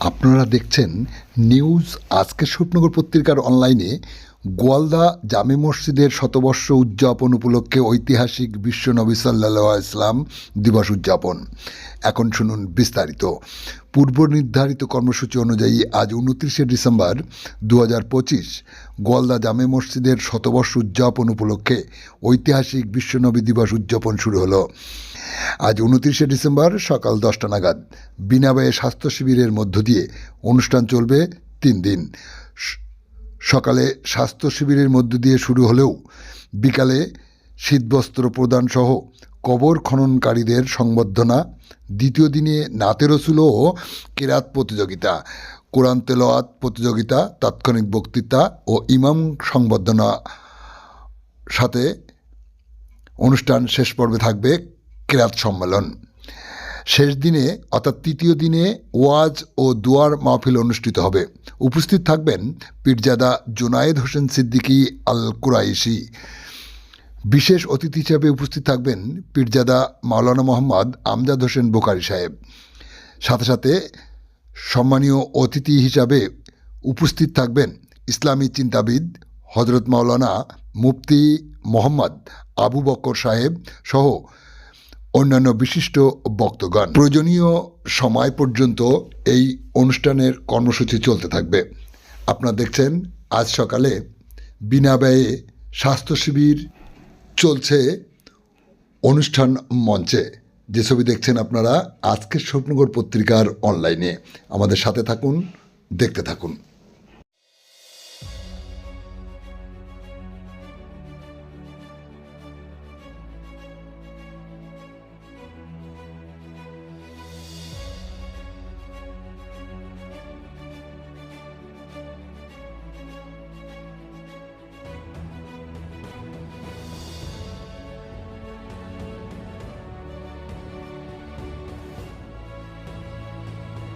আপনারা দেখছেন নিউজ আজকের স্বপ্নগর পত্রিকার অনলাইনে গোয়ালদা জামে মসজিদের শতবর্ষ উদযাপন উপলক্ষে ঐতিহাসিক বিশ্ব নবী সাল্লাহ ইসলাম দিবস উদযাপন। এখন শুনুন বিস্তারিত। পূর্ব নির্ধারিত কর্মসূচি অনুযায়ী আজ উনত্রিশে ডিসেম্বর দু হাজার পঁচিশ গোয়ালদা জামে মসজিদের শতবর্ষ উদযাপন উপলক্ষে ঐতিহাসিক বিশ্বনবী দিবস উদযাপন শুরু হলো। আজ উনত্রিশে ডিসেম্বর সকাল দশটা নাগাদ। বিনা ব্যয়ে স্বাস্থ্য শিবিরের মধ্য দিয়ে অনুষ্ঠান চলবে তিন দিন। সকালে স্বাস্থ্য শিবিরের মধ্য দিয়ে শুরু হলেও বিকালে শীতবস্ত্র প্রদানসহ কবর খননকারীদের সংবর্ধনা, দ্বিতীয় দিনে নাতে রসুল ও কেরাত প্রতিযোগিতা, কোরআন তেলাওয়াত প্রতিযোগিতা, তাৎক্ষণিক বক্তৃতা ও ইমাম সংবর্ধনা সাথে অনুষ্ঠান শেষ পর্বে থাকবে কেরাত সম্মেলন। শেষ দিনে, অর্থাৎ তৃতীয় দিনে ওয়াজ ও দুয়ার মাহফিল অনুষ্ঠিত হবে। উপস্থিত থাকবেন পীরজাদা জোনায়েদ হোসেন সিদ্দিকী আল কুরাইশি বিশেষ অতিথি হিসেবে উপস্থিত থাকবেন পীরজাদা মাওলানা মোহাম্মদ আমজাদ হোসেন বোকারি সাহেব। সাথে সাথে সম্মানীয় অতিথি হিসাবে উপস্থিত থাকবেন ইসলামী চিন্তাবিদ হজরত মাওলানা মুফতি মোহাম্মদ আবু বক্কর সাহেব সহ অন্যান্য বিশিষ্ট বক্তগণ প্রয়োজনীয় সময় পর্যন্ত এই অনুষ্ঠানের কর্মসূচি চলতে থাকবে। আপনারা দেখছেন, আজ সকালে বিনা ব্যয়ে স্বাস্থ্য শিবির চলছে অনুষ্ঠান মঞ্চে। যে ছবি দেখছেন আপনারা, আজকের স্বপ্নগর পত্রিকার অনলাইনে আমাদের সাথে থাকুন, দেখতে থাকুন।